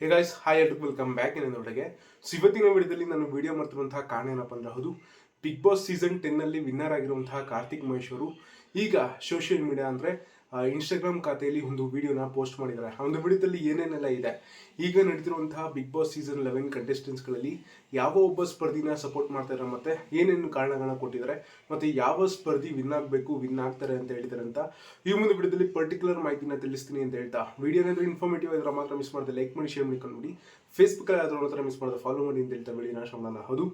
ಹೇ guys hi ಎಲ್ರಿಗೂ welcome back ಇನ್ನೊಂದೊಳಗೆ so ಇವತ್ತಿನ ವಿಡಿಯೋದಲ್ಲಿ ನಾನು ವಿಡಿಯೋ ಮಾಡ್ತಿರುವಂತಹ ಕಾರಣ ಏನಪ್ಪ ಅಂದ್ರೆ ಹೌದು ಬಿಗ್ ಬಾಸ್ ಸೀಸನ್ ಟೆನ್ನಲ್ಲಿ ವಿನ್ನರ್ ಆಗಿರುವಂತಹ ಕಾರ್ತಿಕ್ ಮಹೇಶ್ವರು ಈಗ ಸೋಷಿಯಲ್ ಮೀಡಿಯಾ ಅಂದರೆ ಇನ್ಸ್ಟಾಗ್ರಾಮ್ ಖಾತೆಯಲ್ಲಿ ಒಂದು ವಿಡಿಯೋನ ಪೋಸ್ಟ್ ಮಾಡಿದ್ದಾರೆ. ಆ ಒಂದು ವಿಡಿಯೋದಲ್ಲಿ ಏನೇನೆಲ್ಲ ಇದೆ? ಈಗ ನಡೆದಿರುವಂತಹ ಬಿಗ್ ಬಾಸ್ ಸೀಸನ್ ಲೆವೆನ್ ಕಂಟೆಸ್ಟೆಂಟ್ಸ್ಗಳಲ್ಲಿ ಯಾವ ಒಬ್ಬ ಸ್ಪರ್ಧಿನ ಸಪೋರ್ಟ್ ಮಾಡ್ತಾರೆ ಮತ್ತೆ ಏನೇನು ಕಾರಣಗಳನ್ನ ಕೊಟ್ಟಿದ್ದಾರೆ? ಮತ್ತೆ ಯಾವ ಸ್ಪರ್ಧಿ ವಿನ್ ಆಗಬೇಕು ವಿನ್ ಆಗ್ತಾರೆ ಅಂತ ಹೇಳಿದ್ದಾರೆ ಅಂತ ಈ ಒಂದು ವಿಡಿಯೋದಲ್ಲಿ ಪರ್ಟಿಕ್ಯುಲರ್ ಮಾಹಿತಿನ ತಿಳಿಸ್ತೀನಿ ಅಂತ ಹೇಳ್ತಾ. ವಿಡಿಯೋ ಏನಾದರೂ ಇನ್ಫಾರ್ಮೇಟಿವ್ ಇದ್ರೆ ಮಾತ್ರ ಮಿಸ್ ಮಾಡಿದೆ. ಲೈಕ್ ಮಾಡಿ ಶೇರ್ ಮಾಡ್ಕೊಂಡು ಫೇಸ್ಬುಕ್ಕಲ್ಲಿ ಆದರೂ ಮಾತ್ರ ಮಿಸ್ ಮಾಡಿದ್ರೆ ಫಾಲೋ ಮಾಡಿ ಅಂತ ಹೇಳ್ತಾ. ವಿಡಿಯೋನ ಶೋನ ಹೌದು.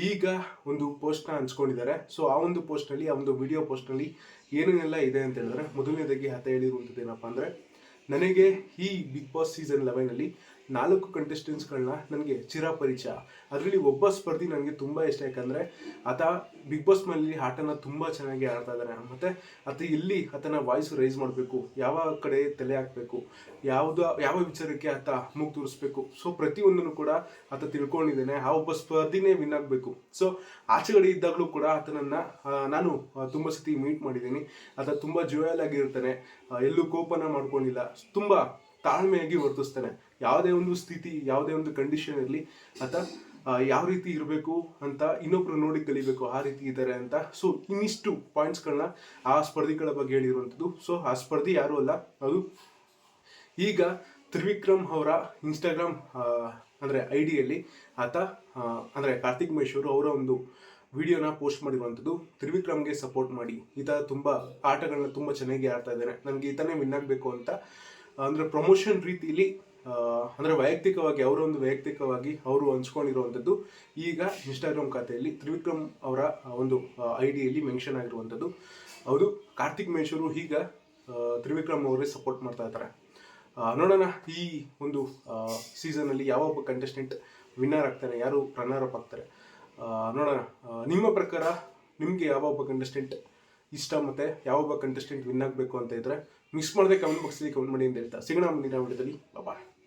ಈಗ ಒಂದು ಪೋಸ್ಟ್ನ ಹಂಚ್ಕೊಂಡಿದ್ದಾರೆ. ಸೊ ಆ ಒಂದು ಪೋಸ್ಟ್ನಲ್ಲಿ ಆ ಒಂದು ವಿಡಿಯೋ ಪೋಸ್ಟ್ನಲ್ಲಿ ಏನೇನೆಲ್ಲ ಇದೆ ಅಂತ ಹೇಳಿದ್ರೆ, ಮೊದಲನೇದಾಗಿ ಆತ ಹೇಳಿರುವಂಥದ್ದು ಏನಪ್ಪ ಅಂದರೆ, ನನಗೆ ಈ ಬಿಗ್ ಬಾಸ್ ಸೀಸನ್ ಲೆವೆನಲ್ಲಿ ನಾಲ್ಕು ಕಂಟೆಸ್ಟೆಂಟ್ಸ್ಗಳನ್ನ ನನಗೆ ಚಿರಪರಿಚಯ ಅದರಲ್ಲಿ ಒಬ್ಬ ಸ್ಪರ್ಧಿ ನನಗೆ ತುಂಬ ಇಷ್ಟ, ಯಾಕಂದರೆ ಆತ ಬಿಗ್ ಬಾಸ್ ಮನೆಯಲ್ಲಿ ಆಟನ ತುಂಬ ಚೆನ್ನಾಗಿ ಆಡ್ತಾ ಇದ್ದಾರೆ ಮತ್ತು ಆತ ಇಲ್ಲಿ ಆತನ ವಾಯ್ಸ್ ರೈಸ್ ಮಾಡಬೇಕು, ಯಾವ ಕಡೆ ತಲೆ ಹಾಕಬೇಕು, ಯಾವುದು, ಯಾವ ವಿಚಾರಕ್ಕೆ ಆತ ಮೂಗು ತೋರಿಸ್ಬೇಕು. ಸೊ ಪ್ರತಿಯೊಂದನ್ನು ಕೂಡ ಆತ ತಿಳ್ಕೊಂಡಿದ್ದಾನೆ. ಆ ಒಬ್ಬ ಸ್ಪರ್ಧಿನೇ ವಿನ್ ಆಗಬೇಕು. ಸೊ ಆಚೆಗಡೆ ಇದ್ದಾಗಲೂ ಕೂಡ ಆತನನ್ನು ನಾನು ತುಂಬ ಸತಿ ಮೀಟ್ ಮಾಡಿದ್ದೀನಿ. ಆತ ತುಂಬ ಜೋಯಲ್ ಆಗಿರ್ತಾನೆ. ಎಲ್ಲೂ ಕೋಪನ ಮಾಡ್ಕೊಂಡಿಲ್ಲ. ತುಂಬ ತಾಳ್ಮೆಯಾಗಿ ವರ್ತಿಸ್ತಾನೆ. ಯಾವುದೇ ಒಂದು ಸ್ಥಿತಿ, ಯಾವುದೇ ಒಂದು ಕಂಡೀಷನ್ ಇರಲಿ ಆತ ಯಾವ ರೀತಿ ಇರಬೇಕು ಅಂತ ಇನ್ನೊಬ್ರು ನೋಡಿ ಕಲಿಬೇಕು, ಆ ರೀತಿ ಇದ್ದಾರೆ ಅಂತ. ಸೊ ಇನ್ನಿಷ್ಟು ಪಾಯಿಂಟ್ಸ್ಗಳನ್ನ ಆ ಸ್ಪರ್ಧಿಗಳ ಬಗ್ಗೆ ಹೇಳಿರುವಂಥದ್ದು. ಸೊ ಆ ಸ್ಪರ್ಧಿ ಯಾರು ಅಲ್ಲ, ಅದು ಈಗ ತ್ರಿವಿಕ್ರಮ್ ಅವರ ಇನ್ಸ್ಟಾಗ್ರಾಮ್ ಅಂದರೆ ಐ ಡಿಯಲ್ಲಿ ಆತ ಅಂದರೆ ಕಾರ್ತಿಕ್ ಮಹೇಶ್ ಅವರು ಒಂದು ವಿಡಿಯೋನ ಪೋಸ್ಟ್ ಮಾಡಿರುವಂಥದ್ದು. ತ್ರಿವಿಕ್ರಮ್ಗೆ ಸಪೋರ್ಟ್ ಮಾಡಿ. ಈತ ತುಂಬ ಆಟಗಳನ್ನ ತುಂಬ ಚೆನ್ನಾಗಿ ಆಡ್ತಾ ಇದ್ದಾನೆ. ನನಗೆ ಈತನೇ ವಿನ್ ಆಗಬೇಕು ಅಂತ, ಅಂದರೆ ಪ್ರಮೋಷನ್ ರೀತಿಯಲ್ಲಿ ಅಂದರೆ ವೈಯಕ್ತಿಕವಾಗಿ ಅವರೊಂದು ವೈಯಕ್ತಿಕವಾಗಿ ಅವರು ಹಂಚ್ಕೊಂಡಿರುವಂಥದ್ದು. ಈಗ ಇನ್ಸ್ಟಾಗ್ರಾಮ್ ಖಾತೆಯಲ್ಲಿ ತ್ರಿವಿಕ್ರಮ್ ಅವರ ಒಂದು ಐ ಡಿಯಲ್ಲಿ ಮೆನ್ಷನ್ ಆಗಿರುವಂಥದ್ದು. ಹೌದು, ಕಾರ್ತಿಕ್ ಮಹೇಶ್ ಈಗ ತ್ರಿವಿಕ್ರಮ್ ಅವರೇ ಸಪೋರ್ಟ್ ಮಾಡ್ತಾ ಇದ್ದಾರೆ. ನೋಡೋಣ ಈ ಒಂದು ಸೀಸನಲ್ಲಿ ಯಾವ ಒಬ್ಬ ಕಂಟೆಸ್ಟೆಂಟ್ ವಿನ್ನರ್ ಆಗ್ತಾರೆ, ಯಾರು ರನ್ನರ್ ಅಪ್ ಆಗ್ತಾರೆ ನೋಡೋಣ. ನಿಮ್ಮ ಪ್ರಕಾರ ನಿಮಗೆ ಯಾವ ಒಬ್ಬ ಕಂಟೆಸ್ಟೆಂಟ್ ಇಷ್ಟ ಮತ್ತೆ ಯಾವ ಒಬ್ಬ ಕಂಟೆಸ್ಟೆಂಟ್ ವಿನ್ ಆಗಬೇಕು ಅಂತ ಇದ್ರೆ ಮಿಸ್ ಮಾಡದೆ ಕಮೆಂಟ್ ಬಾಕ್ಸಲ್ಲಿ ಕಮೆಂಟ್ ಮಾಡಿ ಅಂತ ಹೇಳ್ತಾ. ಸಿಗೋಣ ಮುಂದಿನ ವಿಡಿಯೋದಲ್ಲಿ ಬಾಯ್